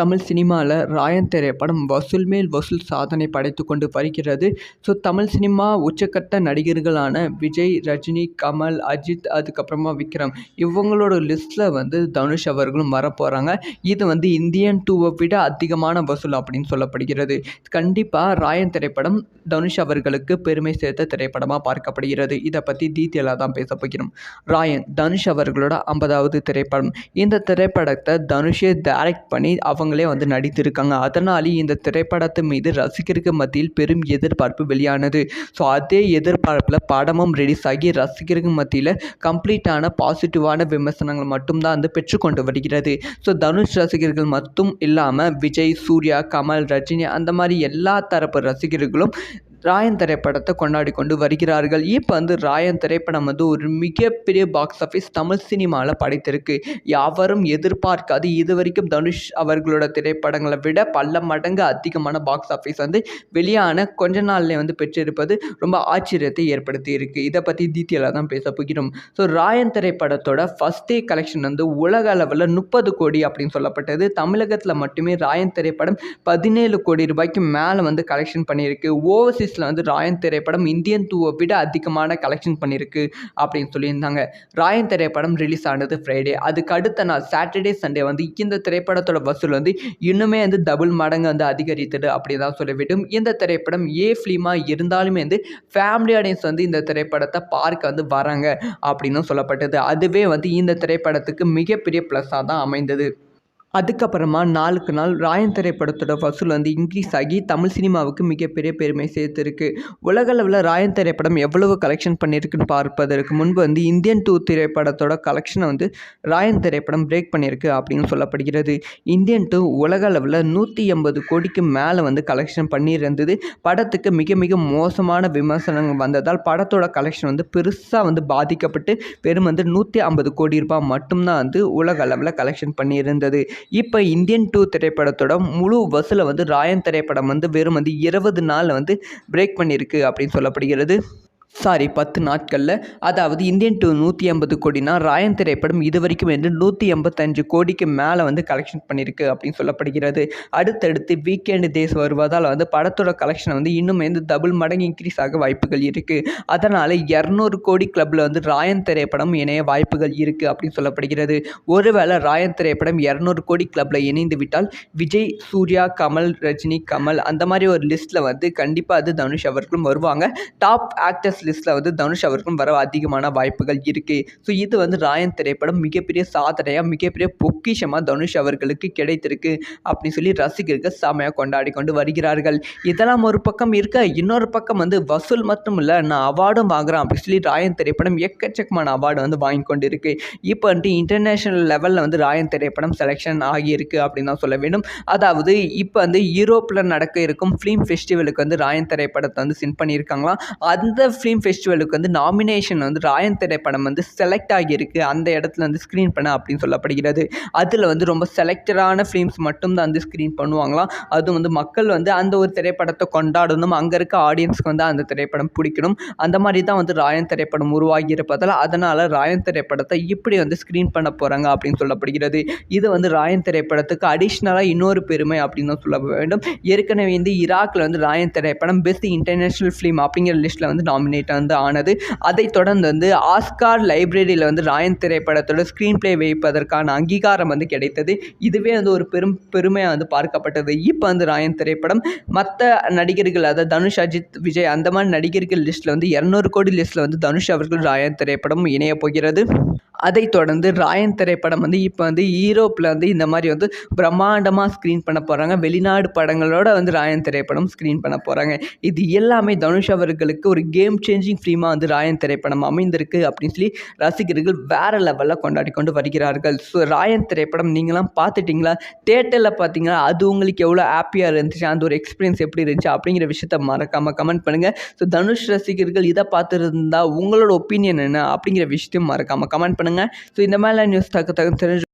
தமிழ் சினிமாவில் ராயன் திரைப்படம் வசூல் மேல் வசூல் சாதனை படைத்து கொண்டு வருகிறது. ஸோ தமிழ் சினிமா உச்சக்கட்ட நடிகர்களான விஜய் ரஜினி கமல் அஜித் அதுக்கப்புறமா விக்ரம் இவங்களோட லிஸ்ட்டில் வந்து தனுஷ் அவர்களும் வரப்போகிறாங்க இது வந்து இந்தியன் டூவை விட அதிகமான வசூல் அப்படின்னு சொல்லப்படுகிறது. கண்டிப்பாக ராயன் திரைப்படம் தனுஷ் அவர்களுக்கு பெருமை சேர்த்த திரைப்படமாக பார்க்கப்படுகிறது. இதை பற்றி டீட்டெயிலாக தான் பேச போகிறோம். ராயன் தனுஷ் அவர்களோட ஐம்பதாவது திரைப்படம். இந்த திரைப்படத்தை தனுஷே டைரக்ட் பண்ணி அவங்களே வந்து நடித்திருக்காங்க. அதனாலேயே இந்த திரைப்படத்து மீது ரசிகருக்கு மத்தியில் பெரும் எதிர்பார்ப்பு வெளியானது. ஸோ அதே எதிர்பார்ப்பில் படமும் ரிலீஸ் ஆகி ரசிகருக்கு மத்தியில் கம்ப்ளீட்டான பாசிட்டிவான விமர்சனங்கள் மட்டும்தான் வந்து பெற்றுக்கொண்டு வருகிறது. ஸோ தனுஷ் ரசிகர்கள் மட்டும் இல்லாமல் விஜய் சூர்யா கமல் ரஜினி அந்த மாதிரி எல்லா தரப்பு ரசிகர்களும் ராயன் திரைப்படத்தை கொண்டாடி கொண்டு வருகிறார்கள். இப்போ வந்து ராயன் திரைப்படம் வந்து ஒரு மிகப்பெரிய பாக்ஸ் ஆஃபீஸ் தமிழ் சினிமாவில் படைத்திருக்கு. யாவரும் எதிர்பார்க்காது. இது வரைக்கும் தனுஷ் அவர்களோட திரைப்படங்களை விட பல மடங்கு அதிகமான பாக்ஸ் ஆஃபீஸ் வந்து வெளியான கொஞ்ச நாள்லேயே வந்து பெற்றிருப்பது ரொம்ப ஆச்சரியத்தை ஏற்படுத்தி இருக்கு இதை பற்றி டீட்டெயிலாக தான் பேச போகிறோம். ஸோ ராயன் திரைப்படத்தோட ஃபஸ்ட் டே கலெக்ஷன் வந்து உலக அளவில் முப்பது கோடி அப்படின்னு சொல்லப்பட்டது. தமிழகத்தில் மட்டுமே ராயன் திரைப்படம் பதினேழு கோடி ரூபாய்க்கு மேலே வந்து கலெக்ஷன் பண்ணியிருக்கு. ஓவர்சீஸ் டேஸில் வந்து ராயன் திரைப்படம் இந்தியன் டூவை விட அதிகமான கலெக்ஷன் பண்ணியிருக்கு அப்படின்னு சொல்லியிருந்தாங்க. ராயன் திரைப்படம் ரிலீஸ் ஆனது ஃப்ரைடே அதுக்கு அடுத்த நாள் சாட்டர்டே சண்டே வந்து இந்த திரைப்படத்தோட வசூல் வந்து இன்னுமே வந்து டபுள் மடங்கு வந்து அதிகரித்தது அப்படி தான் சொல்ல வேண்டும் இந்த திரைப்படம் ஏ ஃபிலிமாக இருந்தாலுமே வந்து ஃபேமிலி ஆடியன்ஸ் வந்து இந்த திரைப்படத்தை பார்க்க வந்து வராங்க அப்படின்னு சொல்லப்பட்டது. அதுவே வந்து இந்த திரைப்படத்துக்கு மிகப்பெரிய ப்ளஸ்ஸாக தான் அமைந்தது. அதுக்கப்புறமா நாளுக்கு நாள் ராயன் திரைப்படத்தோட வசூல் வந்து இன்க்ரீஸ் ஆகி தமிழ் சினிமாவுக்கு மிகப்பெரிய பெருமை சேர்த்துருக்கு. உலகளவில் ராயன் திரைப்படம் எவ்வளவு கலெக்ஷன் பண்ணியிருக்குன்னு பார்ப்பதற்கு முன்பு வந்து இந்தியன் டூ திரைப்படத்தோட கலெக்ஷனை வந்து ராயன் திரைப்படம் பிரேக் பண்ணியிருக்கு அப்படின்னு சொல்லப்படுகிறது. இந்தியன் டூ உலக அளவில் நூற்றி எண்பது கோடிக்கு மேலே வந்து கலெக்ஷன் பண்ணியிருந்தது. படத்துக்கு மிக மிக மோசமான விமர்சனங்கள் வந்ததால் படத்தோட கலெக்ஷன் வந்து பெருசாக வந்து பாதிக்கப்பட்டு வெறும் வந்து நூற்றி ஐம்பது கோடி ரூபாய் மட்டும்தான் வந்து உலக அளவில் கலெக்ஷன் பண்ணியிருந்தது. இப்போ இந்தியன் டூ திரைப்படத்தோட முழு வசூலை வந்து ராயன் திரைப்படம் வந்து வெறும் வந்து இருபது நாளில் வந்து பிரேக் பண்ணியிருக்கு அப்படின்னு சொல்லப்படுகிறது. சாரி பத்து நாட்களில். அதாவது இந்தியன் டூ நூற்றி ஐம்பது கோடினா ராயன் திரைப்படம் இது வரைக்கும் வந்து நூற்றி எண்பத்தஞ்சு கோடிக்கு மேலே வந்து கலெக்ஷன் பண்ணியிருக்கு அப்படின்னு சொல்லப்படுகிறது. அடுத்தடுத்து வீக்கெண்டு டேஸ் வருவதால் வந்து படத்தோட கலெக்ஷன் வந்து இன்னும் வந்து டபுள் மடங்கு இன்க்ரீஸ் ஆக வாய்ப்புகள் இருக்குது அதனால் இரநூறு கோடி கிளப்பில் வந்து ராயன் திரைப்படம் இணைய வாய்ப்புகள் இருக்குது அப்படின்னு சொல்லப்படுகிறது. ஒருவேளை ராயன் திரைப்படம் இரநூறு கோடி கிளப்பில் இணைந்து விட்டால் விஜய் சூர்யா கமல் ரஜினி கமல் அந்த மாதிரி ஒரு லிஸ்ட்டில் வந்து கண்டிப்பாக அது தனுஷ் அவர்களும் வருவாங்க. டாப் ஆக்டர்ஸ் லிஸ்ட்டில் வந்து தனுஷ் அவருக்கும் வர அதிகமான வாய்ப்புகள் இருக்குது ஸோ இது வந்து ராயன் திரைப்படம் மிகப்பெரிய சாதனையாக மிகப்பெரிய பொக்கிஷமாக தனுஷ் அவர்களுக்கு கிடைத்திருக்கு அப்படின்னு சொல்லி ரசிகர்கள் செமையாக கொண்டாடி கொண்டு வருகிறார்கள். இதெல்லாம் ஒரு பக்கம் இருக்க இன்னொரு பக்கம் வந்து வசூல் மட்டும் இல்லை நான் அவார்டும் வாங்குறேன் அப்படின்னு சொல்லி ராயன் திரைப்படம் எக்கச்சக்கமான அவார்டு வந்து வாங்கி கொண்டு இருக்கு இப்போ வந்துட்டு இன்டர்நேஷ்னல் லெவலில் வந்து ராயன் திரைப்படம் செலெக்ஷன் ஆகியிருக்கு அப்படின்னு தான் சொல்ல வேண்டும். அதாவது இப்போ வந்து யூரோப்பில் நடக்க இருக்கும் ஃபிலிம் ஃபெஸ்டிவலுக்கு வந்து ராயன் திரைப்படத்தை வந்து சின் பண்ணியிருக்காங்களாம். அந்த ஃபிலிம் ஃபெஸ்டிவலுக்கு வந்து நாமினேஷன் வந்து ராயன் திரைப்படம் வந்து செலக்ட் ஆகியிருக்கு. அந்த இடத்துல வந்து ஸ்க்ரீன் பண்ண அப்படின்னு சொல்லப்படுகிறது. அதில் வந்து ரொம்ப செலக்டடான ஃபிலிம்ஸ் மட்டும்தான் வந்து ஸ்க்ரீன் பண்ணுவாங்களாம். அதுவும் வந்து மக்கள் வந்து அந்த ஒரு திரைப்படத்தை கொண்டாடணும். அங்கே இருக்க ஆடியன்ஸ்க்கு வந்து அந்த திரைப்படம் பிடிக்கணும். அந்த மாதிரி தான் வந்து ராயன் திரைப்படம் உருவாகி இருப்பதால் அதனால் ராயன் திரைப்படத்தை இப்படி வந்து ஸ்க்ரீன் பண்ண போகிறாங்க அப்படின்னு சொல்லப்படுகிறது. இது வந்து ராயன் திரைப்படத்துக்கு அடிஷ்னலாக இன்னொரு பெருமை அப்படின்னு தான் சொல்ல வேண்டும். ஏற்கனவே வந்து ஈராக்கில் வந்து ராயன் திரைப்படம் பெஸ்ட் இன்டர்நேஷ்னல் ஃபிலிம் அப்படிங்கிற லிஸ்ட்டில் வந்து நாமினேட் வந்து ஆனது. அதைத் தொடர்ந்து வந்து ஆஸ்கார் லைப்ரரியில் வந்து ராயன் திரைப்படத்தோட ஸ்க்ரீன் ப்ளே வைப்பதற்கான அங்கீகாரம் வந்து கிடைத்தது. இதுவே வந்து ஒரு பெரும் பெருமையாக வந்து பார்க்கப்பட்டது. இப்போ வந்து ராயன் திரைப்படம் மற்ற நடிகர்கள் அதாவது தனுஷ் அஜித் விஜய் அந்த மாதிரி நடிகர்கள் லிஸ்ட்டில் வந்து இரநூறு கோடி லிஸ்ட்டில் வந்து தனுஷ் அவர்கள் ராயன் திரைப்படம் இணையப் போகிறது. அதைத் தொடர்ந்து ராயன் திரைப்படம் வந்து இப்போ வந்து ஈரோப்பில் வந்து இந்த மாதிரி வந்து பிரம்மாண்டமாக ஸ்க்ரீன் பண்ண போகிறாங்க வெளிநாடு படங்களோட வந்து ராயன் திரைப்படம் ஸ்க்ரீன் பண்ண போகிறாங்க இது எல்லாமே தனுஷ் அவர்களுக்கு ஒரு கேம் சேஞ்சிங் ஃபிலிமாக வந்து ராயன் திரைப்படம் அமைந்திருக்கு அப்படின்னு சொல்லி ரசிகர்கள் வேறு லெவலில் கொண்டாடி கொண்டு வருகிறார்கள். ஸோ ராயன் திரைப்படம் நீங்களாம் பார்த்துட்டிங்களா? தேட்டரில் பார்த்தீங்களா? அது உங்களுக்கு எவ்வளோ ஹாப்பியாக இருந்துச்சு? அந்த ஒரு எக்ஸ்பீரியன்ஸ் எப்படி இருந்துச்சு? அப்படிங்கிற விஷயத்த மறக்காமல் கமெண்ட் பண்ணுங்கள் ஸோ தனுஷ் ரசிகர்கள் இதை பார்த்துருந்தா உங்களோட ஒப்பீனியன் என்ன? அப்படிங்கிற விஷயத்தையும் மறக்காமல் கமெண்ட் பண்ணுங்கள் ஸோ இந்த மாதிரிலாம் நியூஸ் தக்க தக்க தெரிஞ்சு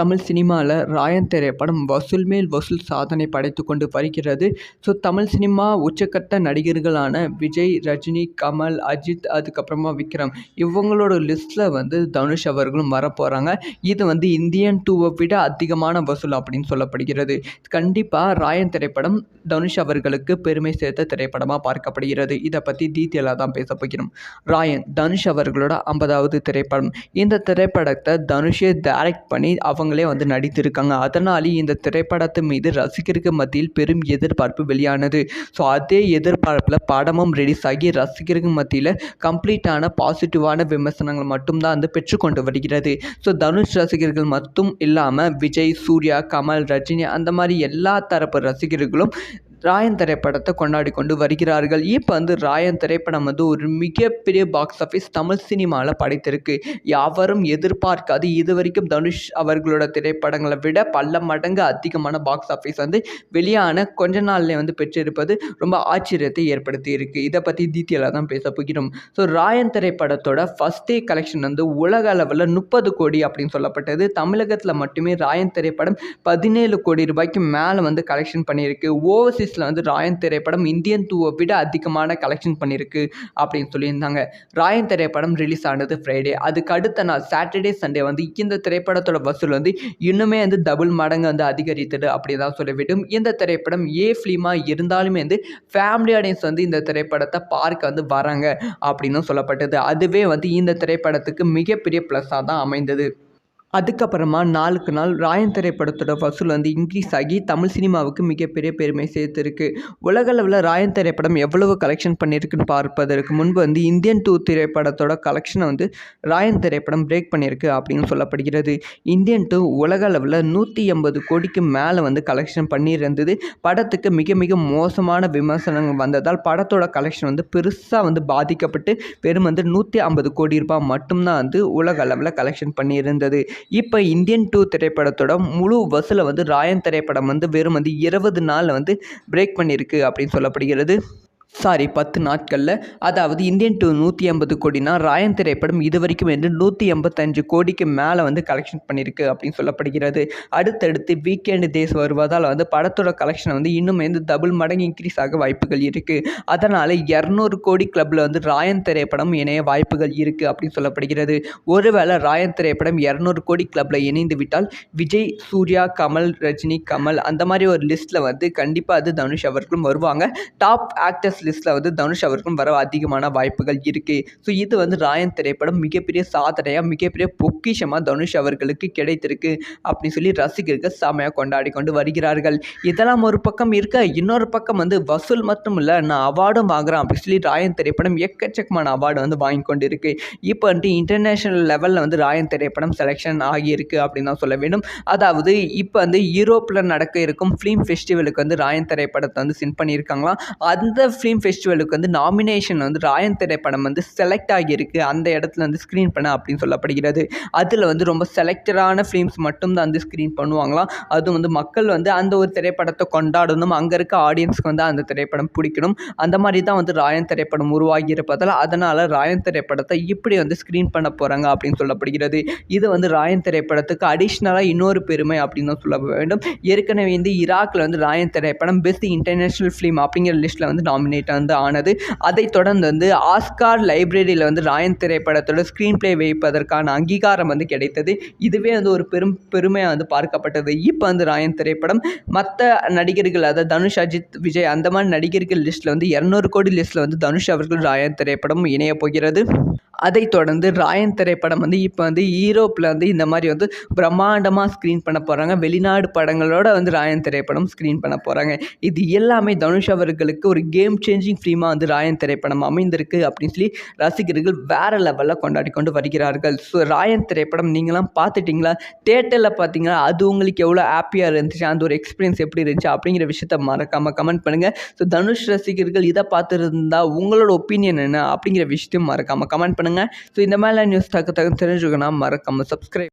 தமிழ் சினிமாவில் ராயன் திரைப்படம் வசூல் மேல் வசூல் சாதனை படைத்து கொண்டு வருகிறது. ஸோ தமிழ் சினிமா உச்சக்கட்ட நடிகர்களான விஜய் ரஜினி கமல் அஜித் அதுக்கப்புறமா விக்ரம் இவங்களோட லிஸ்ட்டில் வந்து தனுஷ் அவர்களும் வரப்போகிறாங்க இது வந்து இந்தியன் டூவை விட அதிகமான வசூல் அப்படின்னு சொல்லப்படுகிறது. கண்டிப்பாக ராயன் திரைப்படம் தனுஷ் அவர்களுக்கு பெருமை சேர்த்த திரைப்படமாக பார்க்கப்படுகிறது. இதை பற்றி டீட்டெயிலாக தான் பேச போகிறோம். ராயன் தனுஷ் அவர்களோட ஐம்பதாவது திரைப்படம். இந்த திரைப்படத்தை தனுஷே டைரக்ட் பண்ணி அவங்களே வந்து நடித்திருக்காங்க. அதனாலேயே இந்த திரைப்படத்து மீது ரசிகருக்கு மத்தியில் பெரும் எதிர்பார்ப்பு வெளியானது. ஸோ அதே எதிர்பார்ப்பில் படமும் ரிலீஸ் ஆகி ரசிகருக்கு மத்தியில் கம்ப்ளீட்டான பாசிட்டிவான விமர்சனங்கள் மட்டும்தான் வந்து பெற்றுக்கொண்டு வருகிறது. ஸோ தனுஷ் ரசிகர்கள் மட்டும் இல்லாமல் விஜய் சூர்யா கமல் ரஜினி அந்த மாதிரி எல்லா தரப்பு ரசிகர்களும் ராயன் திரைப்படத்தை கொண்டாடி கொண்டு வருகிறார்கள். இப்போ வந்து ராயன் திரைப்படம் வந்து ஒரு மிகப்பெரிய பாக்ஸ் ஆஃபீஸ் தமிழ் சினிமாவில் படைத்திருக்கு. யாவரும் எதிர்பார்க்காது. இது வரைக்கும் தனுஷ் அவர்களோட திரைப்படங்களை விட பல மடங்கு அதிகமான பாக்ஸ் ஆஃபீஸ் வந்து வெளியான கொஞ்ச நாள்லேயே வந்து பெற்றிருப்பது ரொம்ப ஆச்சரியத்தை ஏற்படுத்தி இருக்கு இதை பற்றி டீட்டெயிலாக தான் பேச போகிறோம். ஸோ ராயன் திரைப்படத்தோட ஃபஸ்ட் டே கலெக்ஷன் வந்து உலக அளவில் முப்பது கோடி அப்படின்னு சொல்லப்பட்டது. தமிழகத்தில் மட்டுமே ராயன் திரைப்படம் பதினேழு கோடி ரூபாய்க்கு மேலே வந்து கலெக்ஷன் பண்ணியிருக்கு. ஓவர்சீஸ் டேஸில் வந்து ராயன் திரைப்படம் இந்தியன் டூவை விட அதிகமான கலெக்ஷன் பண்ணியிருக்கு அப்படின்னு சொல்லியிருந்தாங்க. ராயன் திரைப்படம் ரிலீஸ் ஆனது ஃப்ரைடே அதுக்கு அடுத்த நாள் சாட்டர்டே சண்டே வந்து இந்த திரைப்படத்தோட வசூல் வந்து இன்னுமே வந்து டபுள் மடங்கு வந்து அதிகரித்தது அப்படி தான் சொல்ல வேண்டும் இந்த திரைப்படம் ஏ ஃபிலிமாக இருந்தாலுமே வந்து ஃபேமிலி ஆடியன்ஸ் வந்து இந்த திரைப்படத்தை பார்க்க வந்து வராங்க அப்படின்னு சொல்லப்பட்டது. அதுவே வந்து இந்த திரைப்படத்துக்கு மிகப்பெரிய ப்ளஸ்ஸாக தான் அமைந்தது. அதுக்கப்புறமா நாளுக்கு நாள் ராயன் திரைப்படத்தோட வசூல் வந்து இன்க்ரீஸ் ஆகி தமிழ் சினிமாவுக்கு மிகப்பெரிய பெருமை சேர்த்துருக்கு. உலகளவில் ராயன் திரைப்படம் எவ்வளவு கலெக்ஷன் பண்ணியிருக்குன்னு பார்ப்பதற்கு முன்பு வந்து இந்தியன் டூ திரைப்படத்தோட கலெக்ஷனை வந்து ராயன் திரைப்படம் பிரேக் பண்ணியிருக்கு அப்படின்னு சொல்லப்படுகிறது. இந்தியன் டூ உலக அளவில் நூற்றி எண்பது கோடிக்கு மேலே வந்து கலெக்ஷன் பண்ணியிருந்தது. படத்துக்கு மிக மிக மோசமான விமர்சனங்கள் வந்ததால் படத்தோட கலெக்ஷன் வந்து பெருசாக வந்து பாதிக்கப்பட்டு வெறும் வந்து நூற்றி ஐம்பது கோடி ரூபாய் மட்டும்தான் வந்து உலக அளவில் கலெக்ஷன் பண்ணியிருந்தது. இப்போ இந்தியன் டூ திரைப்படத்தோட முழு வசூலை வந்து ராயன் திரைப்படம் வந்து வெறும் வந்து இருபது நாளில் வந்து பிரேக் பண்ணியிருக்கு அப்படின்னு சொல்லப்படுகிறது. சாரி பத்து நாட்களில். அதாவது இந்தியன் டூ நூற்றி ஐம்பது கோடினா ராயன் திரைப்படம் இது வரைக்கும் வந்து நூற்றி எண்பத்தஞ்சு கோடிக்கு மேலே வந்து கலெக்ஷன் பண்ணியிருக்கு அப்படின்னு சொல்லப்படுகிறது. அடுத்தடுத்து வீக்கெண்டு டேஸ் வருவதால் வந்து படத்தோட கலெக்ஷன் வந்து இன்னும் வந்து டபுள் மடங்கு இன்க்ரீஸ் ஆக வாய்ப்புகள் இருக்குது அதனால் இரநூறு கோடி கிளப்பில் வந்து ராயன் திரைப்படம் இணைய வாய்ப்புகள் இருக்குது அப்படின்னு சொல்லப்படுகிறது. ஒருவேளை ராயன் திரைப்படம் இரநூறு கோடி கிளப்பில் இணைந்து விட்டால் விஜய் சூர்யா கமல் ரஜினி கமல் அந்த மாதிரி ஒரு லிஸ்ட்டில் வந்து கண்டிப்பாக அது தனுஷ் அவர்களும் வருவாங்க. டாப் ஆக்டர்ஸ் லிஸ்ட்டில் வந்து தனுஷ் அவருக்கும் வர அதிகமான வாய்ப்புகள் இருக்குது ஸோ இது வந்து ராயன் திரைப்படம் மிகப்பெரிய சாதனையாக மிகப்பெரிய பொக்கிஷமாக தனுஷ் அவர்களுக்கு கிடைத்திருக்கு. அப்படின்னு சொல்லி ரசிகர்கள் செமையாக கொண்டாடி கொண்டு வருகிறார்கள். இதெல்லாம் ஒரு பக்கம் இருக்க இன்னொரு பக்கம் வந்து வசூல் மட்டும் இல்லை நான் அவார்டும் வாங்குறேன் அப்படின்னு சொல்லி ராயன் திரைப்படம் எக்கச்சக்கமான அவார்டு வந்து வாங்கி கொண்டு இருக்கு இப்போ வந்துட்டு இன்டர்நேஷ்னல் லெவலில் வந்து ராயன் திரைப்படம் செலெக்ஷன் ஆகியிருக்கு அப்படின்னு தான் சொல்ல வேண்டும். அதாவது இப்போ வந்து யூரோப்பில் நடக்க இருக்கும் ஃபிலிம் ஃபெஸ்டிவலுக்கு வந்து ராயன் திரைப்படத்தை வந்து சென்ட் பண்ணியிருக்காங்களாம். அந்த ஃபிலிம் ஃபிலிம் ஃபெஸ்டிவலுக்கு வந்து நாமினேஷன் வந்து ராயன் திரைப்படம் வந்து செலக்ட் ஆகியிருக்கு. அந்த இடத்துல வந்து ஸ்க்ரீன் பண்ண அப்படின்னு சொல்லப்படுகிறது. அதில் வந்து ரொம்ப செலக்டடான ஃபிலிம்ஸ் மட்டும்தான் வந்து ஸ்க்ரீன் பண்ணுவாங்களாம். அதுவும் வந்து மக்கள் வந்து அந்த ஒரு திரைப்படத்தை கொண்டாடணும். அங்கே இருக்க ஆடியன்ஸ்க்கு வந்து அந்த திரைப்படம் பிடிக்கணும். அந்த மாதிரி தான் வந்து ராயன் திரைப்படம் உருவாகி இருப்பதால் அதனால் ராயன் திரைப்படத்தை இப்படி வந்து ஸ்க்ரீன் பண்ண போகிறாங்க அப்படின்னு சொல்லப்படுகிறது. இது வந்து ராயன் திரைப்படத்துக்கு அடிஷ்னலாக இன்னொரு பெருமை அப்படின்னு தான் சொல்ல வேண்டும். ஏற்கனவே வந்து ஈராக்கில் வந்து ராயன் திரைப்படம் பெஸ்ட் இன்டர்நேஷ்னல் ஃபிலிம் அப்படிங்கிற லிஸ்ட்டில் வந்து நாமினேட் வந்து ஆனது. அதைத் தொடர்ந்து வந்து ஆஸ்கார் லைப்ரரியில் வந்து ராயன் திரைப்படத்தோட ஸ்க்ரீன் ப்ளே வைப்பதற்கான அங்கீகாரம் வந்து கிடைத்தது. இதுவே வந்து ஒரு பெரும் பெருமையாக வந்து பார்க்கப்பட்டது. இப்போ வந்து ராயன் திரைப்படம் மற்ற நடிகர்கள் அதாவது தனுஷ் அஜித் விஜய் அந்த மாதிரி நடிகர்கள் லிஸ்ட்டில் வந்து இரநூறு கோடி லிஸ்ட்டில் வந்து தனுஷ் அவர்கள் ராயன் திரைப்படம் இணையப் போகிறது. அதைத் தொடர்ந்து ராயன் திரைப்படம் வந்து இப்போ வந்து ஈரோப்பில் வந்து இந்த மாதிரி வந்து பிரம்மாண்டமாக ஸ்க்ரீன் பண்ண போகிறாங்க வெளிநாடு படங்களோட வந்து ராயன் திரைப்படம் ஸ்க்ரீன் பண்ண போகிறாங்க இது எல்லாமே தனுஷ் அவர்களுக்கு ஒரு கேம் சேஞ்சிங் ஃபிலிமாக வந்து ராயன் திரைப்படம் அமைந்திருக்கு அப்படின்னு சொல்லி ரசிகர்கள் வேறு லெவலில் கொண்டாடி கொண்டு வருகிறார்கள். ஸோ ராயன் திரைப்படம் நீங்களாம் பார்த்துட்டிங்களா? தேட்டரில் பார்த்தீங்களா? அது உங்களுக்கு எவ்வளோ ஹாப்பியாக இருந்துச்சு? அந்த ஒரு எக்ஸ்பீரியன்ஸ் எப்படி இருந்துச்சு? அப்படிங்கிற விஷயத்த மறக்காமல் கமெண்ட் பண்ணுங்கள் ஸோ தனுஷ் ரசிகர்கள் இதை பார்த்துருந்தா உங்களோட ஒப்பீனியன் என்ன? அப்படிங்கிற விஷயத்தையும் மறக்காமல் கமெண்ட் பண்ணுங்கள் பண்ணுங்கள் ஸோ இந்த மாதிரிலாம் நியூஸ் தக்க தக்க தெரிஞ்சுக்கணும் மறக்காமல் சப்ஸ்கிரைப்